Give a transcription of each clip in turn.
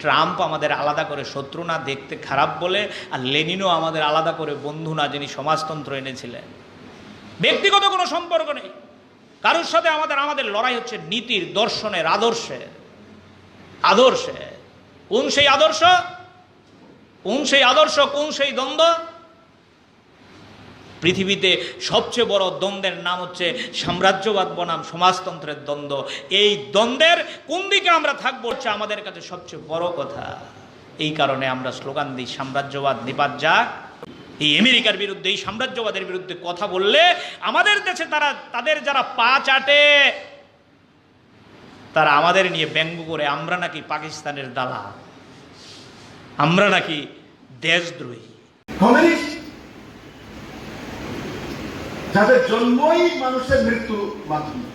Trump আমাদের আলাদা করে শত্রু না, দেখতে খারাপ বলে, আর লেনিনও আমাদের আলাদা করে বন্ধু না যিনি সমাজতন্ত্র এনেছিলেন। ব্যক্তিগত কোনো সম্পর্ক নেই। কারোর সাথে আমাদের আমাদের লড়াই হচ্ছে নীতির, দর্শনের, আদর্শের। আদর্শে কোন সেই আদর্শ? কোন সেই আদর্শ, কোন সেই দ্বন্দ্ব? পৃথিবীতে সবচেয়ে বড় দ্বন্দ্বের নাম হচ্ছে সাম্রাজ্যবাদ বনাম সমাজতন্ত্রের দ্বন্দ্ব। এই দ্বন্দ্বের কোন দিকে আমরা থাকব হচ্ছে আমাদের কাছে সবচেয়ে বড় কথা। এই কারণে আমরা স্লোগান দিই, সাম্রাজ্যবাদ নিপাত যাক। এই আমেরিকার বিরুদ্ধে, এই সাম্রাজ্যবাদের বিরুদ্ধে কথা বললে আমাদের দেশে তারা, তাদের যারা পা চাটে, তারা আমাদের নিয়ে ব্যঙ্গ করে, আমরা নাকি পাকিস্তানের দালা আমরা নাকি দেশদ্রোহী। যাদের জন্মই মানুষের মৃত্যু মাধ্যমে।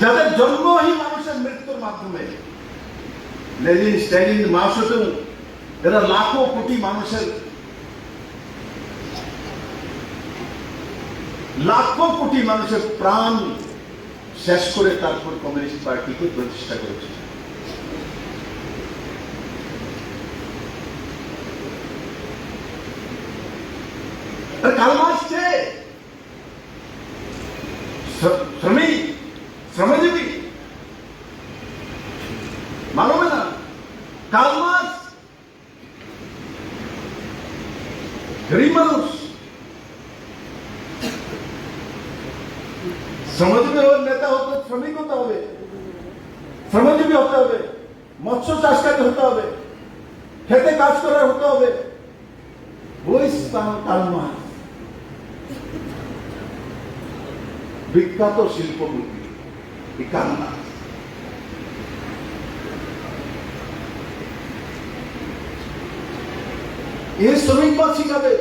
যাদের জন্মই মানুষের মৃত্যুর মাধ্যমে। লেনিন, স্ট্যালিন মাওসেতুং এরা লাখো কোটি মানুষের লাখো কোটি মানুষের প্রাণ শেষ করে তারপর কমিউনিস্ট পার্টিকে প্রতিষ্ঠা করেছে। કાલમાં છે શ્રમિક શ્રમજીવી માલુમ ના કાલમાં ગરીબ માણસ শ্রমজীবী নেতা হতে শ্রমিক হতে হবে, শ্রমজীবী হতে হবে, মৎস্য চাষ চাষকারী হতে হবে, খেতে কাজ করে হতে হবে। ওই কাল মাস। বিখ্যাত শিল্পপতি এই মার্ক্স এ শ্রমিকবাদ শিখাবে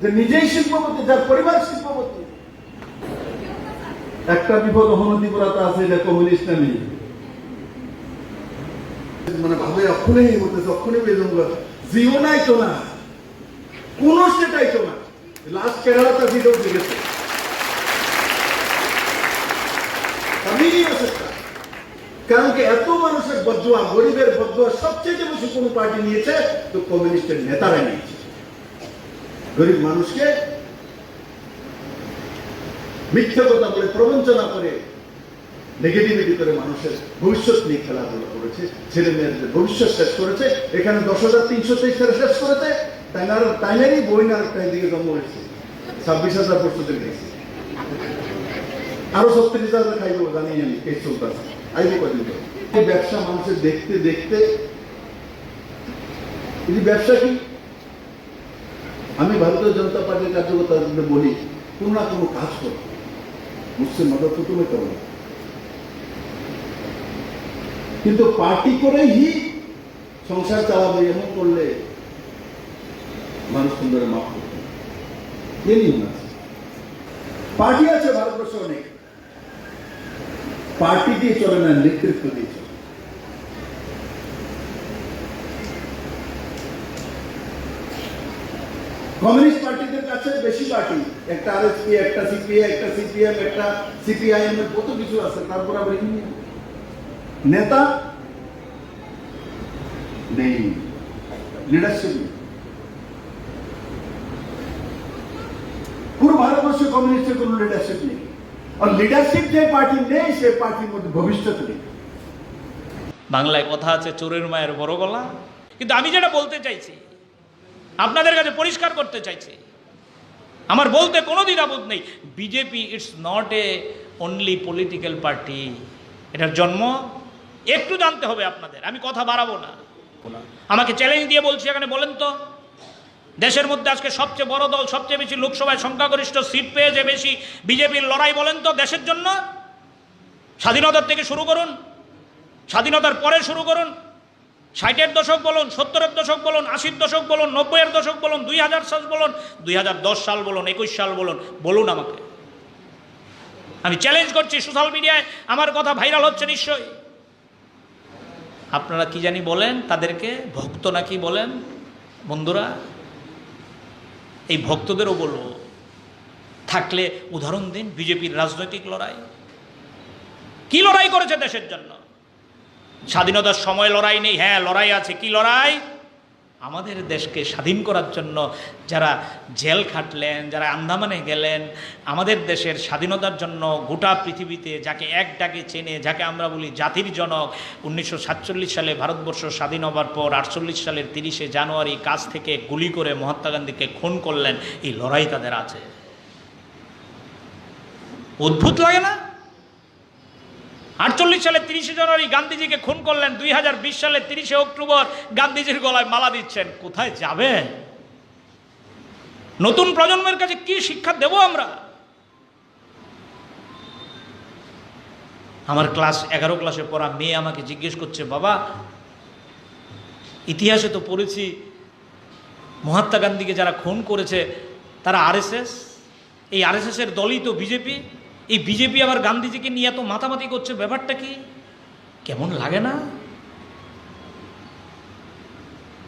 যে নিজেই শিল্পপতি, যার পরিবার শিল্পপতি। একটা বিপদ অহনতিপুরাতে আছে, এটা কমিউনিস্ট নামি। মানে ভাবে অক্ষণেই হতেছে অক্ষণে বেদম জিও নাই তো না, কোন স্টেটাই তো না। লাস্ট কেরালাতে ভিডিও দেখেছে। কারণ কি এত মানুষের বদুয়া গরিবের বদুয়া সবচেয়ে বেশি কোন পার্টি নিয়েছে, তো কমিউনিস্টের নেতারা নিয়েছে। গরিব মানুষকে কথা বলে, প্রবঞ্চনা করে নেগেটিভিটি করে মানুষের ভবিষ্যৎ নিয়ে খেলাধুলা করেছে, ছেলে মেয়েদের ভবিষ্যৎ শেষ করেছে, এখানে দশ হাজার তিনশো তেইশ সালে শেষ করেছে বই দিকে জন্ম হয়েছে। ছাব্বিশ হাজার প্রস্তুতি গেছে আরও সত্তরিশ হাজার খাইব, জানি আমি এই চলতেছে। আইব কদিন এই ব্যবসা মানুষের দেখতে দেখতে, এই ব্যবসা কি? আমি ভারতীয় জনতা পার্টির কার্যকর্তা বলি, কোন না কোনো কাজ করো। মুসছে মদত তো তুমি করো। কিন্তু পার্টি করেই সংসার চালাবে, এমন করলে মানুষ সুন্দরে মাফ করবে। পার্টি আছে ভারতবর্ষে অনেক। পার্টি দিয়ে চলে না নেতৃত্ব দিয়ে চলে কমিউনিস্ট পার্টিদের কাছে বেশি পার্টি একটা আরএসপি একটা সিপিআই একটা সিপিএম একটা সিপিআইএম এর কত কিছু আছে, তারপর আবার ইউনিয়ন নেতা? নেই। লিডারশিপ নেই। পুরো ভারতবর্ষে কমিউনিস্টের কোনো লিডারশিপ নেই। আর লিডারশিপ যে পার্টি নেই সে পার্টির মধ্যে ভবিষ্যৎ নেই। বাংলায় কথা আছে চোরের মায়ের বড় গলা। কিন্তু আমি যেটা বলতে চাইছি আপনাদের কাছে পরিষ্কার করতে চাইছি আমার বলতে কোনো দিন দ্বিধাবোধ নেই BJP it's not a only political party এটার জন্ম একটু জানতে হবে আপনাদের আমি কথা বাড়াবো না। আমাকে চ্যালেঞ্জ দিয়ে বলছি এখানে বলেন তো। দেশের মধ্যে আজকে সবচেয়ে বড় দল, সবচেয়ে বেশি লোকসভায় সংখ্যাগরিষ্ঠ সিট পেয়েছে বেশি বিজেপির লড়াই বলেন তো দেশের জন্য? স্বাধীনতার থেকে শুরু করুন। স্বাধীনতার পরে শুরু করুন। ষাটের দশক বলুন, সত্তরের দশক বলুন, আশির দশক বলুন, নব্বইয়ের দশক বলুন, দুই হাজার সাল বলুন, দুই হাজার দশ সাল বলুন, একুশ সাল বলুন বলুন আমাকে। আমি চ্যালেঞ্জ করছি সোশ্যাল মিডিয়ায় আমার কথা ভাইরাল হচ্ছে নিশ্চয়ই। আপনারা কি জানি বলেন, তাদেরকে ভক্ত নাকি বলেন? বন্ধুরা এই ভক্তদেরও বলব থাকলে উদাহরণ দিন বিজেপির রাজনৈতিক লড়াই। কি লড়াই করেছে দেশের জন্য? স্বাধীনতার সময় লড়াই নেই। হ্যাঁ লড়াই আছে। কি লড়াই? আমাদের দেশকে স্বাধীন করার জন্য যারা জেল খাটলেন, যারা আন্দামানে গেলেন, আমাদের দেশের স্বাধীনতার জন্য গোটা পৃথিবীতে যাকে এক ডাকে চেনে, যাকে আমরা বলি জাতির জনক, উনিশশো সাতচল্লিশ সালে ভারতবর্ষ স্বাধীন হবার পর আটচল্লিশ সালের তিরিশে জানুয়ারি কাছ থেকে গুলি করে মহাত্মা গান্ধীকে খুন করলেন, এই লড়াই তাদের আছে। অদ্ভুত লাগে না? আটচল্লিশ সালে তিরিশে জানুয়ারি গান্ধীজিকে খুন করলেন, দুই হাজার বিশ সালে তিরিশে অক্টোবর গান্ধীজির গলায় মালা দিচ্ছেন। কোথায় যাবে নতুন প্রজন্মের কাছে কি শিক্ষা দেব আমরা? আমার ক্লাস এগারো ক্লাসে পড়া মেয়ে আমাকে জিজ্ঞেস করছে, বাবা, ইতিহাসে তো পড়েছি, মহাত্মা গান্ধীকে যারা খুন করেছে, তারা আরএসএস? এই আরএসএস এর দলই তো বিজেপি। এই বিজেপি আবার গান্ধীজিকে নিয়ে এত মাতামাতি করছে, ব্যাপারটা কি? কেমন লাগে না?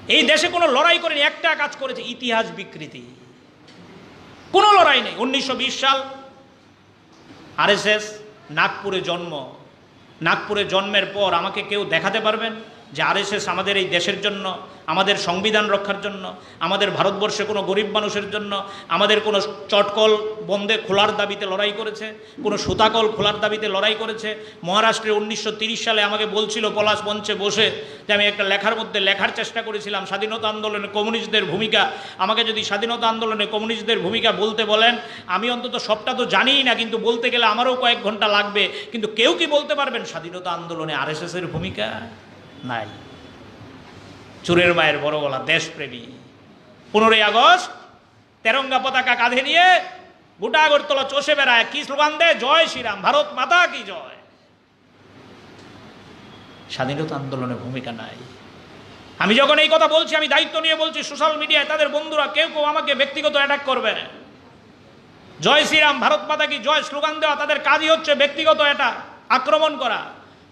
এই দেশে কোনো লড়াই করেনি, একটা কাজ করেছে, ইতিহাস বিকৃতি। কোনো লড়াই নেই। উনিশশো বিশ সাল আরএসএস নাগপুরে জন্ম। নাগপুরে জন্মের পর আমাকে কেউ দেখাতে পারবেন? যে আরএসএস আমাদের এই দেশের জন্য, আমাদের সংবিধান রক্ষার জন্য, আমাদের ভারতবর্ষে কোনো গরিব মানুষের জন্য, আমাদের কোনো চটকল বন্ধে খোলার দাবিতে লড়াই করেছে, কোনো সুতাকল খোলার দাবিতে লড়াই করেছে। মহারাষ্ট্রে উনিশশো সালে আমাকে বলছিল, পলাশ মঞ্চে বসে, যে আমি একটা লেখার মধ্যে লেখার চেষ্টা করেছিলাম, স্বাধীনতা আন্দোলনে কমিউনিস্টদের ভূমিকা। আমাকে যদি স্বাধীনতা আন্দোলনে কমিউনিস্টদের ভূমিকা বলতে বলেন, আমি অন্তত সবটা তো জানিই না, কিন্তু বলতে গেলে আমারও কয়েক ঘণ্টা লাগবে। কিন্তু কেউ কি বলতে পারবেন, স্বাধীনতা আন্দোলনে আরএসএসের ভূমিকা? নাই। চুরের মায়ের বড় গলা, দেশপ্রেমী। পনেরোই আগস্ট, তেরঙ্গা পতাকা কাঁধে নিয়ে গোটা আগরতলা চষে বেড়ায় কি স্লোগান দেয়? জয় শ্রীরাম, ভারত মাতা কি জয়? স্বাধীনতা আন্দোলনে ভূমিকা নাই। আমি যখন এই কথা বলছি, আমি দায়িত্ব নিয়ে বলছি সোশ্যাল মিডিয়ায়, তাদের বন্ধুরা কেউ কেউ আমাকে ব্যক্তিগত অ্যাটাক করবে জয় শ্রীরাম, ভারত মাতা কি জয়? স্লোগান দেওয়া তাদের কাজই হচ্ছে ব্যক্তিগত এটা আক্রমণ করা।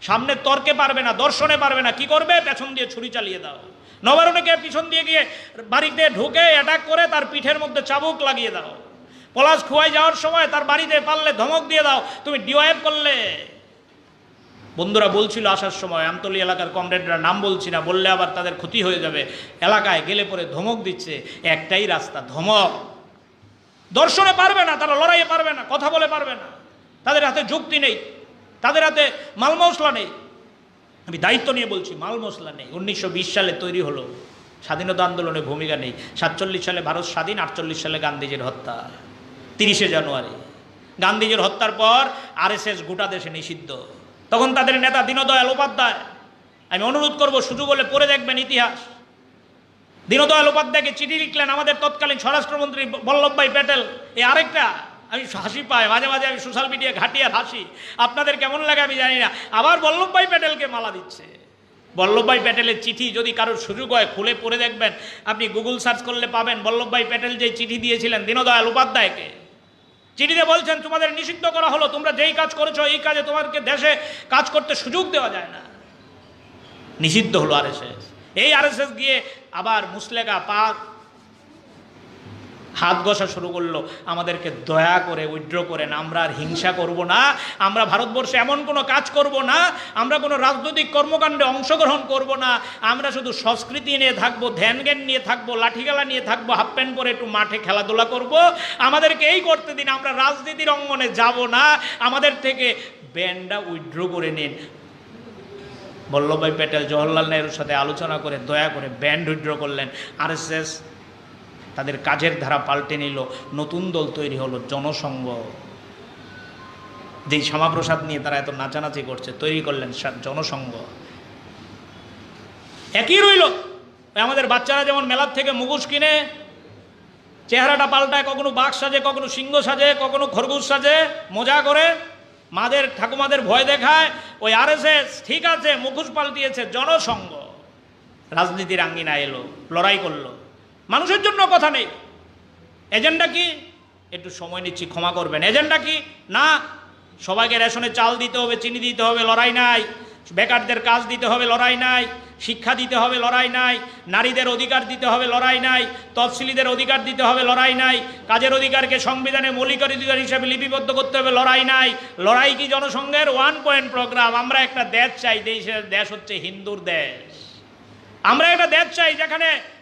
সামনে তর্কে পারবে না, দর্শনে পারবে না, কি করবে? পেছন দিয়ে ছুরি চালিয়ে দাও। নবারণকে পিছন দিয়ে গিয়ে বাড়িতে ঢুকে অ্যাটাক করে তার পিঠের মধ্যে চাবুক লাগিয়ে দাও। পলাশ খুয়াই যাওয়ার সময় তার বাড়িতে পারলে ধমক দিয়ে দাও, তুমি ডিওয়াইপ করলে? বন্ধুরা বলছিল আসার সময়, আমতলি এলাকার কমরেডরা নাম বলছি না, বললে আবার তাদের ক্ষতি হয়ে যাবে। এলাকায় গেলে পরে ধমক দিচ্ছে, একটাই রাস্তা, ধমক। দর্শনে পারবে না, তারা লড়াইয়ে পারবে না, কথা বলে পারবে না। তাদের হাতে যুক্তি নেই। তাদের হাতে মাল মশলা নেই। আমি দায়িত্ব নিয়ে বলছি, মাল মশলা নেই। উনিশশো বিশ সালে তৈরি হলো। স্বাধীনতা আন্দোলনে ভূমিকা নেই। সাতচল্লিশ সালে ভারত স্বাধীন, আটচল্লিশ সালে গান্ধীজির হত্যা। তিরিশে জানুয়ারি। গান্ধীজির হত্যার পর আরএসএস গোটা দেশে নিষিদ্ধ। তখন তাদের নেতা দীনদয়াল উপাধ্যায়। আমি অনুরোধ করব সুযোগ হলে পড়ে দেখবেন ইতিহাস। দীনদয়াল উপাধ্যায়কে চিঠি লিখলেন আমাদের তৎকালীন স্বরাষ্ট্রমন্ত্রী বল্লভভাই প্যাটেল। এই আরেকটা আমি হাসি পাই, মাঝে মাঝে আমি সোশ্যাল মিডিয়া ঘাটি আর হাসি। আপনাদের কেমন লাগে আমি জানি না। আবার বল্লভভাই প্যাটেলকে মালা দিচ্ছে। বল্লভভাই প্যাটেলের চিঠি যদি কারোর সুযোগ হয়, খুলে পড়ে দেখবেন। আপনি গুগল সার্চ করলে পাবেন বল্লভভাই প্যাটেল যে চিঠি দিয়েছিলেন, দীনদয়াল উপাধ্যায়কে। চিঠিতে বলছেন, তোমাদের নিষিদ্ধ করা হলো, তোমরা যেই কাজ করেছ, এই কাজে তোমাদেরকে দেশে কাজ করতে সুযোগ দেওয়া যায় না। নিষিদ্ধ হলো আরএসএস এই আরএসএস গিয়ে আবার মুসলেগা পাক হাত ঘষা শুরু করল। আমাদেরকে দয়া করে, উইড্র করেন আমরা আর হিংসা করব না। আমরা ভারতবর্ষে এমন কোনো কাজ করব না। আমরা কোনো রাজনৈতিক কর্মকাণ্ডে অংশগ্রহণ করব না। আমরা শুধু সংস্কৃতি নিয়ে থাকব ধ্যান জ্ঞান নিয়ে থাকব লাঠিখেলা নিয়ে থাকব, হাফ প্যান্ট পরে একটু মাঠে খেলাধুলা করব। আমাদেরকে এই করতে দিন, আমরা রাজনীতির অঙ্গনে যাব না। আমাদের থেকে ব্যান্ডটা উইড্র করে নিন। বল্লভভাই প্যাটেল, জওহরলাল নেহরুর সাথে আলোচনা করে, দয়া করে ব্যান্ড উইড্র করলেন। আরএসএস তাদের কাজের ধারা পাল্টে নিল, নতুন দল তৈরি হলো, জনসংঘ। যেই শ্যামাপ্রসাদ নিয়ে তারা এত নাচানাচি করছে, তৈরি করলেন জনসংঘ। একই রইল। আমাদের বাচ্চারা যেমন মেলার থেকে মুখোশ কিনে, চেহারাটা পাল্টায়, কখনো বাঘ সাজে, কখনো সিংহ সাজে, কখনো খরগোশ সাজে, মজা করে মাদের, ঠাকুমাদের ভয় দেখায়, ওই আরএসএস ঠিক আছে, মুখোশ পাল্টিয়েছে, জনসংঘ। রাজনীতির আঙ্গিনা এলো, লড়াই করল। মানুষের জন্য কথা নেই। এজেন্ডা কি? একটু সময় নিচ্ছি, ক্ষমা করবেন। এজেন্ডা কি? না, সবাইকে রেশনে চাল দিতে হবে, চিনি দিতে হবে, লড়াই নাই। বেকারদের কাজ দিতে হবে, লড়াই নাই। শিক্ষা দিতে হবে, লড়াই নাই। নারীদের অধিকার দিতে হবে, লড়াই নাই। তফসিলিদের অধিকার দিতে হবে, লড়াই নাই। কাজের অধিকারকে সংবিধানে মৌলিক অধিকার হিসেবে লিপিবদ্ধ করতে হবে, লড়াই নাই। লড়াই কি জনসংঘের ওয়ান পয়েন্ট প্রোগ্রাম? আমরা একটা দেশ চাই দেশের দেশ হচ্ছে হিন্দুর দেশ। আমরা একটা দেশ চাই যেখানে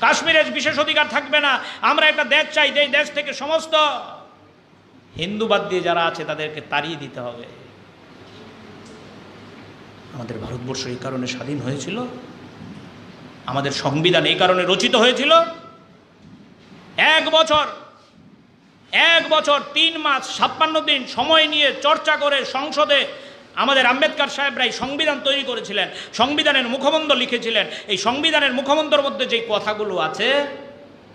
কাশ্মীরের বিশেষ অধিকার থাকবে না। আমরা একটা দেশ চাই যে দেশ থেকে সমস্ত হিন্দুবাদ দিয়ে যারা আছে, তাদেরকে তাড়িয়ে দিতে হবে। আমাদের ভারতবর্ষ এই কারণে স্বাধীন হয়েছিল। আমাদের সংবিধান এই কারণে রচিত হয়েছিল। এক বছর এক বছর, তিন মাস, ছাপ্পান্ন দিন সময় নিয়ে চর্চা করে সংসদে আমাদের আম্বেদকর সাহেবরাই সংবিধান তৈরি করেছিলেন, সংবিধানের মুখবন্ধ লিখেছিলেন। এই সংবিধানের মুখবন্ধর মধ্যে যে কথাগুলো আছে,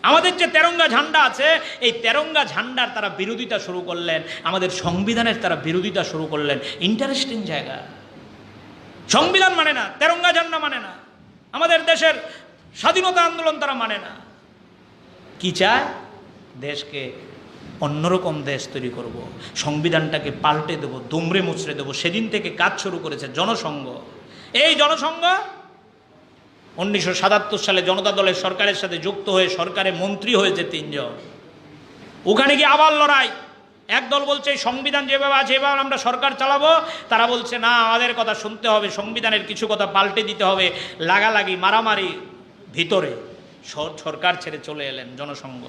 আমাদের যে তেরঙ্গা ঝান্ডা আছে, এই তেরঙ্গা ঝান্ডার তারা বিরোধিতা শুরু করলেন, আমাদের সংবিধানের তারা বিরোধিতা শুরু করলেন। ইন্টারেস্টিং জায়গা। সংবিধান মানে না, তেরঙ্গা ঝান্ডা মানে না। আমাদের দেশের স্বাধীনতা আন্দোলন তারা মানে না। কি চায়? দেশকে অন্যরকম দেশ তৈরি করব। সংবিধানটাকে পাল্টে দেব, দুমড়ে মুচড়ে দেবো। সেদিন থেকে কাজ শুরু করেছে জনসংঘ। এই জনসংঘ উনিশশো সাতাত্তর সালে জনতা দলের সরকারের সাথে যুক্ত হয়ে সরকারে মন্ত্রী হয়েছে তিনজন। ওখানে গিয়ে আবার লড়াই। একদল বলছে সংবিধান যেভাবে আছে এবার আমরা সরকার চালাবো। তারা বলছে, না, আমাদের কথা শুনতে হবে। সংবিধানের কিছু কথা পাল্টে দিতে হবে লাগালাগি, মারামারি ভিতরে। সরকার ছেড়ে চলে এলেন জনসংঘ।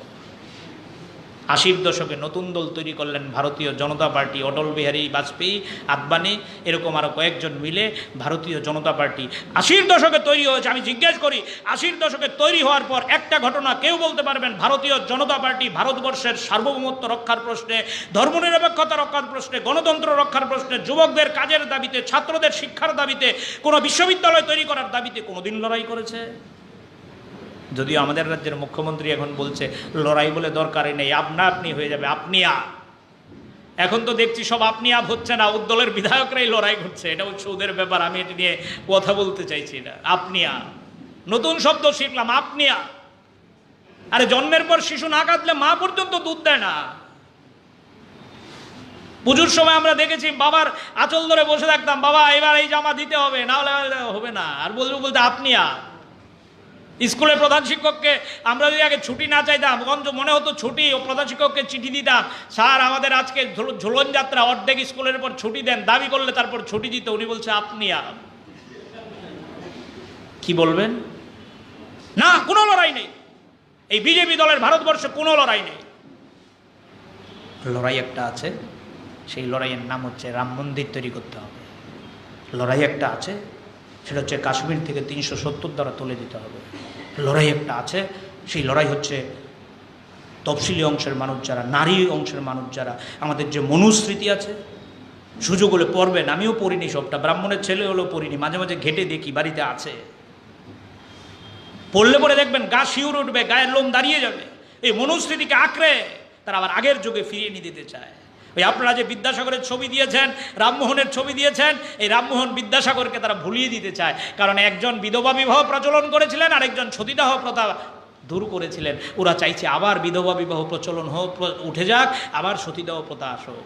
আশির দশকে নতুন দল তৈরি করলেন ভারতীয় জনতা পার্টি, অটল বিহারী বাজপেয়ী, আদবানি, এরকম আরও কয়েকজন মিলে ভারতীয় জনতা পার্টি। আশির দশকে তৈরি হয়েছে, আমি জিজ্ঞেস করি, আশির দশকে তৈরি হওয়ার পর একটা ঘটনা কেউ বলতে পারবেন, ভারতীয় জনতা পার্টি ভারতবর্ষের সার্বভৌমত্ব রক্ষার প্রশ্নে, ধর্মনিরপেক্ষতা রক্ষার প্রশ্নে, গণতন্ত্র রক্ষার প্রশ্নে, যুবকদের কাজের দাবিতে, ছাত্রদের শিক্ষার দাবিতে, কোনো বিশ্ববিদ্যালয় তৈরি করার দাবিতে কোনোদিন লড়াই করেছে? যদিও আমাদের রাজ্যের মুখ্যমন্ত্রী এখন বলছে, লড়াই বলে দরকারই নেই, আপনা আপনি হয়ে যাবে, আপনি আ এখন তো দেখছি সব আপনি আপ হচ্ছে না, উদ্দলের বিধায়করাই লড়াই করছে, এটা হচ্ছে ওদের ব্যাপার, আমি এটা নিয়ে কথা বলতে চাইছি না, আপনি আ নতুন শব্দ শিখলাম, আপনি আ আরে জন্মের পর শিশু না কাঁদলে মা পর্যন্ত দুধ দেয় না। পুজোর সময় আমরা দেখেছি বাবার আঁচল ধরে বসে থাকতাম, বাবা, এবার এই জামা দিতে হবে, না হলে হবে না। আর বলব বলতে, আপনি আ স্কুলের প্রধান শিক্ষককে আমরা যদি আগে ছুটি না চাইতাম গঞ্জ মনে হতো ছুটি ও প্রধান শিক্ষককে চিঠি দিতাম, স্যার, আমাদের আজকে ঝুল- ঝুলন যাত্রা, অর্ধেক স্কুলের পর ছুটি দেন, দাবি করলে তারপর ছুটি দিতে উনি বলছে, আপনি আ কি বলবেন? না, কোনো লড়াই নেই। এই বিজেপি দলের ভারতবর্ষে কোনো লড়াই নেই। লড়াই একটা আছে, সেই লড়াইয়ের নাম হচ্ছে রাম মন্দির তৈরি করতে হবে। লড়াই একটা আছে সেটা হচ্ছে কাশ্মীর থেকে তিনশো সত্তর দ্বারা তুলে দিতে হবে। লড়াই একটা আছে, সেই লড়াই হচ্ছে তফসিলি অংশের মানুষ যারা, নারী অংশের মানুষ যারা, আমাদের যে মনুস্মৃতি আছে, সুযোগ হলে পড়বেন, আমিও পড়িনি সবটা, ব্রাহ্মণের ছেলে হলেও পড়িনি, মাঝে মাঝে ঘেটে দেখি বাড়িতে আছে। পড়লে পরে দেখবেন গা শিউর উঠবে, গায়ের লোম দাঁড়িয়ে যাবে, এই মনুস্মৃতিকে আঁকড়ে তারা আবার আগের যুগে ফিরিয়ে নিয়ে দিতে চায়। ওই আপনারা যে বিদ্যাসাগরের ছবি দিয়েছেন, রামমোহনের ছবি দিয়েছেন, এই রামমোহন বিদ্যাসাগরকে তারা ভুলিয়ে দিতে চায়। কারণ একজন বিধবা বিবাহ প্রচলন করেছিলেন আর একজন সতীদাহ প্রথা দূর করেছিলেন। ওরা চাইছে আবার বিধবা বিবাহ প্রচলন হোক উঠে যাক, আবার সতীদাহ প্রথা আসুক।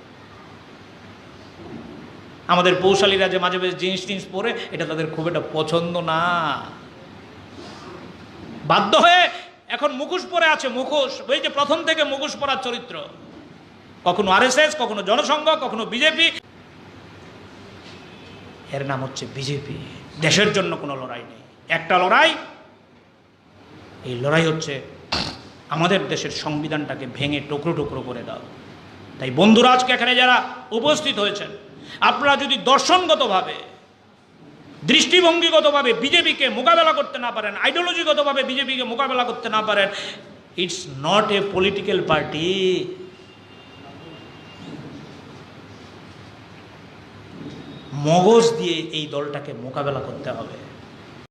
আমাদের পৌশালীরা যে মাঝে মাঝে জিন্স টিন্স পরে, এটা তাদের খুব একটা পছন্দ না। বাধ্য হয়ে এখন মুখোশ পরে আছে, মুখোশ, ওই যে প্রথম থেকে মুখোশ পরার চরিত্র। কখনো আরএসএস, কখনো জনসংঘ, কখনো বিজেপি। এর নাম হচ্ছে বিজেপি। দেশের জন্য কোনো লড়াই নেই। একটা লড়াই, এই লড়াই হচ্ছে আমাদের দেশের সংবিধানটাকে ভেঙে টুকরো টুকরো করে দাও। তাই বন্ধুরা, আজকে এখানে যারা উপস্থিত হয়েছেন, আপনারা যদি দর্শনগতভাবে, দৃষ্টিভঙ্গিগতভাবে বিজেপিকে মোকাবেলা করতে না পারেন আইডিওলজিগতভাবে বিজেপিকে মোকাবেলা করতে না পারেন it's not a political party মগজ দিয়ে এই দলটাকে মোকাবেলা করতে হবে।